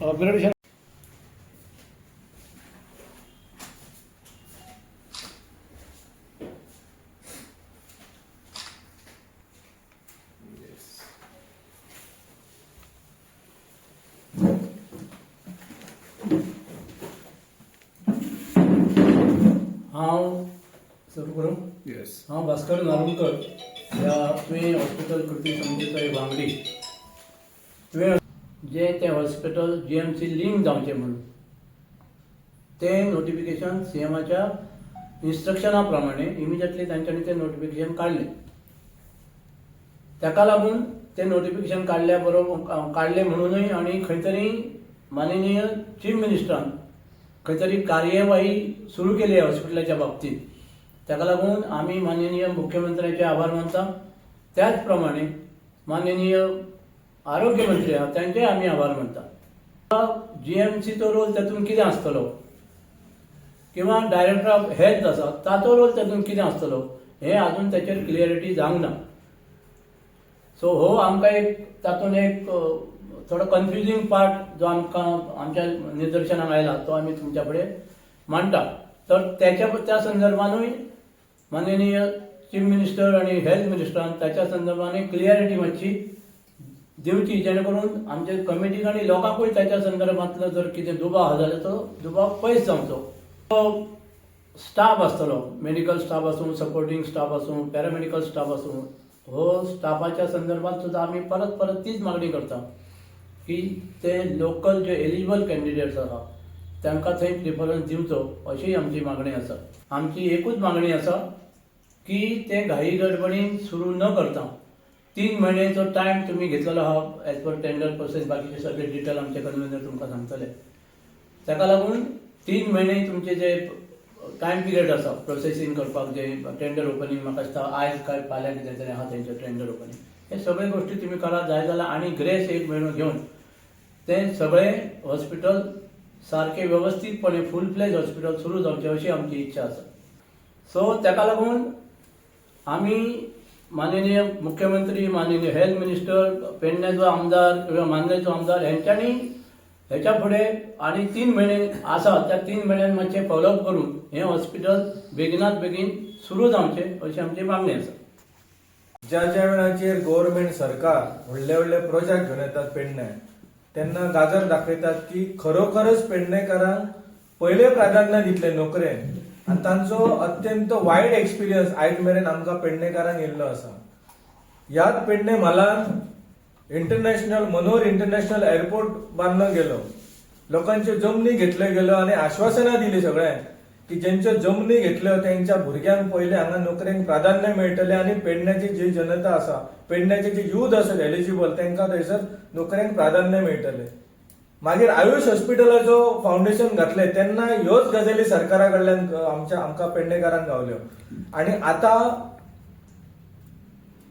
Blood हांव सुरू करूं येस हांव भास्कर नार्वेकर ह्या तुवें हॉस्पिटल कृती समितीचो एक वांगडी तुवें जें तें hospital G M C link जावचें म्हणून. तें नोटिफिकेशन सी एमाच्या इन्स्ट्रक्शना प्रमाणे इमिजिएटली तांच्यांनी तें नोटिफिकेशन काडलें ताका लागून तें नोटिफिकेशन काडल्या बरोबर काडलें म्हणूनय आनी खंय तरी माननीय चीफ मिनिस्टरान खंय तरी कार्यवाही सुरू केली आहे हॉस्पिटलाच्या बाबतीत. ताका लागून आमी माननीय मुख्यमंत्र्याचे आभार मानता. त्याच प्रमाणे माननीय आरोग्यमंत्री आहात तांचे आमी आभार म्हणतात जी एम सीचो रोल तातूंत कितें आसतलो किंवा डायरेक्टर ऑफ हेल्थ आसा ताचो रोल तातूंत कितें आसतलो हें आजून ताचेर क्लियरिटी जावंक ना सो हो आमकां एक तातूंत एक थोडो कन्फ्युजींग पार्ट जो आमकां आमच्या निदर्शनाक आयला तो आमी तुमच्या फुडें मांडटा तर त्याच्या त्या संदर्भानूय माननीय चीफ मिनिस्टर आणि हेल्थ मिनिस्टरान त्याच्या संदर्भाने क्लियरिटी मातशी दिवची जेणे करून आमच्या कमिटीक आनी लोकांकूय त्याच्या संदर्भांतलो जर कितें दुबाव आहा जाल्यार तो दुबाव पयस जावचो तो स्टाफ आसतलो मेडिकल स्टाफ आसूं सपोर्टिंग स्टाफ आसूं पॅरामेडिकल स्टाफ आसूं हो स्टाफाच्या संदर्भात सुद्धा आम्ही परत परत तीच मागणी करता की ते लोकल जे एलिजिबल कॅन्डिडेट्स आसा तांकां थंय प्रिफरन्स दिवचो अशी आमची मागणी आसा आमची एकूच मागणी आसा की ते घाई गडबडीन सुरू न करता तीन महिन्याचो टायम तुम्ही घेतलेलो आहा एज पर टेंडर प्रोसेस बाकीचे सगळे डिटेल आमचे कन्व्हेनर म्हणजे तुमकां सांगतले. ताका लागून तीन महिने तुमचे जे टायम पिरियड आसा प्रोसेसींग करपाक जे टेंडर ओपनिंग म्हाका दिसता आयज काय फाल्यां कितें तरी आहा तेंचे टेंडर ओपनिंग हे सगळे गोश्टी तुमी करात जाय जाल्यार आनी ग्रेस एक म्हयनो घेवन तें सगळें हॉस्पिटल सारकें व्यवस्थीतपणे फूल फ्लेज हॉस्पिटल सुरू जावचें अशी आमची इच्छा आसा सो ताका लागून आमी माननीय मुख्यमंत्री माननीय हेल्थ मिनिस्टर पेडण्याचो आमदार किंवा मान्नेचो आमदार हेंच्यांनी हेच्या फुडें आनी तीन महिने आसा त्या तीन म्हयन्यान मातशें फॉलोअप करून हें हॉस्पिटल बेगिनात बेगीन सुरू जावचे अशी आमची मागणी आसा ज्या ज्या वेळाचेर गव्हर्नमेंट सरकार व्हडले व्हडले प्रोजेक्ट घेऊन येतात पेडणे तेन्ना गाजर दाखयतात की खरोखरच पेडणेकारांक पहिले प्राधान्य दितले नोकरेन. आनी तांचो अत्यंत वायड एक्सपिरियन्स आयज मेरेन आमकां पेडणेकारांक येयल्लो आसा ह्याच पेडणे म्हालांत इंटरनॅशनल मनोहर इंटरनॅशनल एअरपोर्ट बांदलो गेलो. लोकांच्यो जमनी घेतल्यो गेलो आनी आश्वासनां दिली सगळ्यांक की ज्यांच्यो जमनी घेतल्यो तेंच्या भुरग्यांक पयले हांगा नोकरेक प्राधान्य मेळटलें आनी पेडण्याची जी जनता आसा पेडण्याचे जे यूथ आसा एलिजिबल तांकां थंयसर नोकरेक प्राधान्य मेळटलें मागीर आयुष हॉस्पिटलाचो फावंडेशन घातलें तेन्ना ह्योच गजाली सरकारा कडल्यान आमच्या आमकां पेडणेकारांक गावल्यो. आनी आतां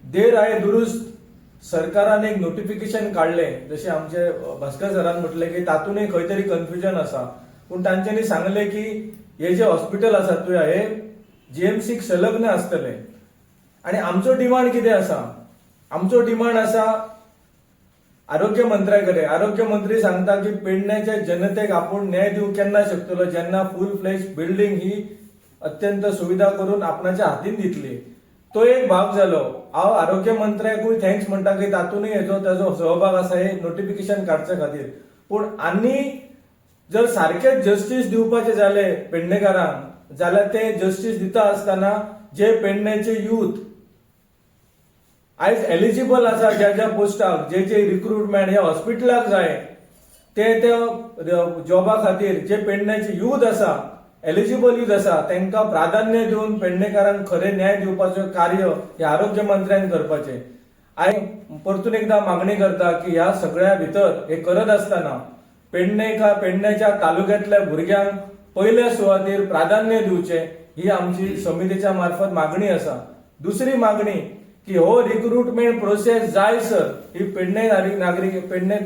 देर आये दुरुस्त सरकारान एक नोटिफिकेशन काढले जशें आमचे भास्कर सरान म्हटलें की तातूंतय खंय तरी कन्फ्युजन आसा पूण तांच्यांनी सांगलें की हे जे हॉस्पिटल आसा तुया हे जीएमसीक संलग्न आसतले. आनी आमचो डिमांड कितें आसा? आमचो डिमांड आसा आरोग्य मंत्र्या कडेन आरोग्य मंत्री सांगता की पेडण्याच्या जनतेक आपूण न्याय दिवंक केन्ना शकतलो जेन्ना फूल फ्लेश बिल्डींग ही अत्यंत सुविधा करून आपणाच्या हातीन दितली. तो एक भाग जालो हांव आरोग्य मंत्र्याकूय थँक्स म्हणटा की तातूंतय हेजो ताजो सहभाग आसा हे नोटिफिकेशन काडच्या खातीर. पूण आनी जर सारकें जस्टीस दिवपाचे जालें पेडणेकारांक जाल्यार ते जस्टीस दिता आसतना जे पेडण्याचे यूथ आयज एलिजिबल आसा ज्या ज्या पोस्टाक जे जे रिक्रुटमेंट ह्या हॉस्पिटलाक जाय ते त्या जॉबा खातीर जे पेडण्याचे यूथ आसा एलिजिबल यूथ आसा तांकां प्राधान्य दिवन पेडणेकारांक खरें न्याय दिवपाचें कार्य हे आरोग्य मंत्र्यान करपाचें. आय परतून एकदां मागणी करता की ह्या सगळ्या भितर हे करत आसतना पेडणेकार पेडण्याच्या तालुक्यांतल्या भुरग्यांक पयल्या सुवातेर प्राधान्य दिवचें ही आमची समितीच्या मार्फत मागणी आसा दुसरी मागणी की हो रिक्रुटमेंट प्रोसेस जायसर ही पेडणे नागरिक पेडणे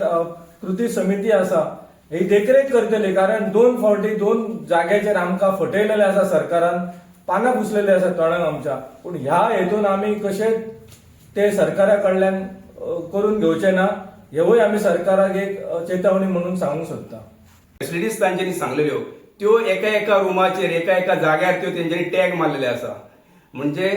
कृती समिती आसा ही देखरेख करतली कारण दोन फावटी दोन जाग्याचेर आमकां फटयलेले आसा सरकारान पानां पुसलेली आसा तोंडाक आमच्या. पूण ह्या हेतून आमी कशें ते सरकारा कडल्यान करून घेवचे ना हेवूय आमी सरकाराक एक चेतावणी म्हणून सांगूंक सोदता फॅसिलिटीज तांच्यांनी सांगलेल्यो. त्यो एका एका रुमाचेर एका एका जाग्यार त्यो तेंच्यांनी टॅग मारलेले आसा म्हणजे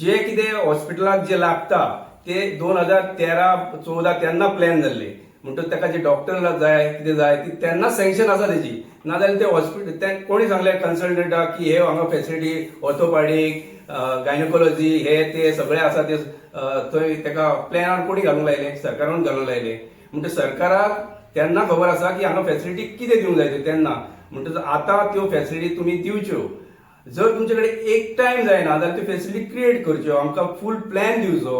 जे कितें हॉस्पिटलाक जे लागता ते दोन हजार तेरा चौदा तेन्ना प्लॅन जाल्ले म्हणटकच ताका जे डॉक्टर जाय कितें जाय ती तेन्ना सँक्शन आसा तेजी नाजाल्यार ते हॉस्पिटल ते कोणी सांगलें कन्सल्टंटाक की हे हांगा फॅसिलिटी ऑर्थोपॅडीक गायनोकॉलॉजी हे ते सगळे आसा ते थंय ताका प्लॅनार कोणी घालूंक लायले सरकारान घालूंक लायले म्हणटच सरकाराक तेन्ना खबर आसा की हांगा फॅसिलिटी कितें दिवंक जाय तेन्ना म्हणटकच आतां त्यो फॅसिलिटी तुमी दिवच्यो जर तुमचे कडेन एक टायम जायना जाल्यार त्यो फॅसिलिटी क्रिएट करच्यो आमकां फूल प्लॅन दिवचो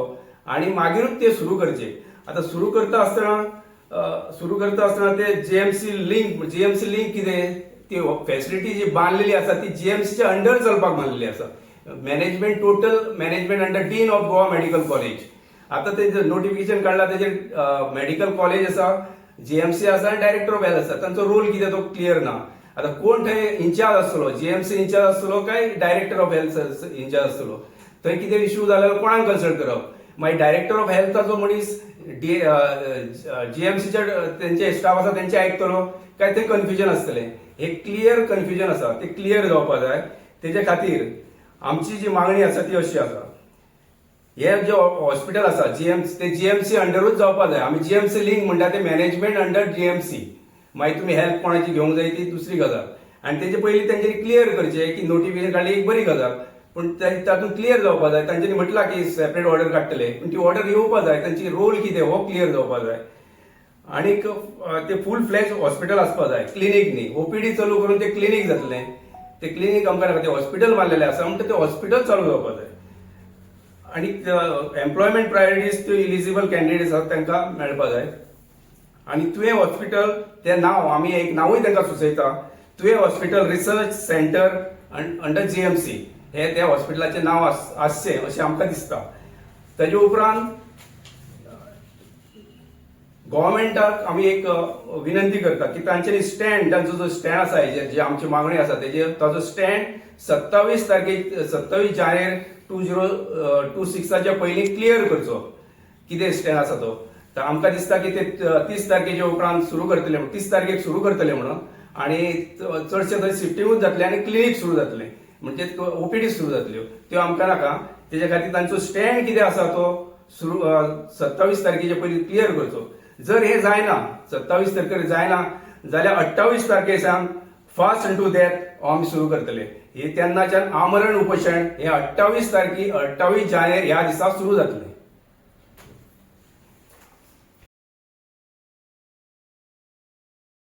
आनी मागीरूच ते सुरू करचे. आतां सुरू करता आसतना सुरू करता आसतना ते जीएमसी लिंक जीएमसी लिंक कितें? ती फॅसिलिटी जी बांदलेली आसा ती जीएमसीच्या अंडर चलपाक बांदलेली आसा. Management total management under dean of Goa medical college आता ते नोटिफिकेशन काढला त्याचे मेडिकल कॉलेज आसा जीएमसी आसा आनी डायरेक्टर ऑफ हेल्थ आसा तांचो रोल कितें तो क्लियर ना. आता कोण थंय इन्चार्ज आसतलो जीएमसी इन्चार्ज आसतलो काय डायरेक्टर ऑफ हेल्थ इन्चार्ज आसतलो थंय कितें इश्यू जाल्यार कोणाक कन्सल्ट करप मागीर डायरेक्टर ऑफ हेल्थाचो मनीस जीएमसीच्या तेंचे स्टाफ आसा तेंचे आयकतलो काय थंय कन्फ्युजन आसतलें हे क्लियर कन्फ्युजन आसा ते क्लियर जावपा जाय तेजे खातीर आमची जी मागणी आसा ती अशी आसा हे जे हॉस्पिटल आसा जीएमसी ते जीएमसी अंडरूच जावपा जाय आमी जीएमसी लिंक म्हणटा ते मॅनेजमेंट अंडर जीएमसी मागीर तुमी हेल्प कोणाची घेवंक जाय ती दुसरी गजाल आनी तेजे पयलीं तेंच्यांनी क्लियर करचे की नोटिफिकेशन काडली एक बरी गजाल पूण तातूंत क्लियर जावपा जाय तांच्यांनी म्हटलां की सेपरेट ऑर्डर काडटले पूण ती ऑर्डर येवपा जाय तांची रोल कितें हो क्लियर जावपा जाय आनीक ते फूल फ्लॅज हॉस्पिटल आसपा जाय क्लिनीक न्ही ओपीडी चालू करून ते क्लिनीक जातलें. ते क्लिनीक आमकां नाका ते हॉस्पिटल मारलेलें आसा म्हणटा ते हॉस्पिटल चालू जावपा जाय आणि एम्प्लॉयमेंट प्रायोरिटीज त्यो इलिजिबल कॅन्डिडेट्स आसात तांकां मेळपा जाय आणि तुवें हॉस्पिटल तें नांव आमी एक नांवूय तांकां सुचयता. तुवें hospital research centre under G M C हें त्या हॉस्पिटलाचें नांव आस- आसचें अशें आमकां दिसता. ताजे उपरांत गव्हर्मेंटाक आमी एक विनंती करता की तांच्यांनी स्टँड तांचो जो स्टँड आसा हेजेर जे आमची मागणी आसा तेजेर ताजो स्टँड सत्तावीस तारखेक सत्तावीस जानेर टू झिरो टू सिक्साच्या पयलीं क्लियर करचो. कितें स्टँड आसा तो? तर आमकां दिसता की ते तीस तारखेच्या उपरांत सुरू करतले म्हणून तीस तारखेक सुरू करतले म्हणून आणि चडशे थंय शिफ्टिंगूच जातले आनी क्लिनीक सुरू जातले. म्हणजे ओपीडी सुरू जातल्यो. त्यो आमकां नाका. तेच्या खातीर तांचो स्टँड कितें आसा तो सुरू सत्तावीस तारखेच्या पयलीं क्लियर करचो. जर हे जायना सत्तावीस तारखेर जायना जाल्यार अठ्ठावीस तारखेसान फास्ट टू डेथ हो आमी सुरू करतले. हे तेन्नाच्यान आमरण उपोशण हे अठ्ठावीस तारखे अठ्ठावीस जानेर ह्या दिसा सुरू जातले.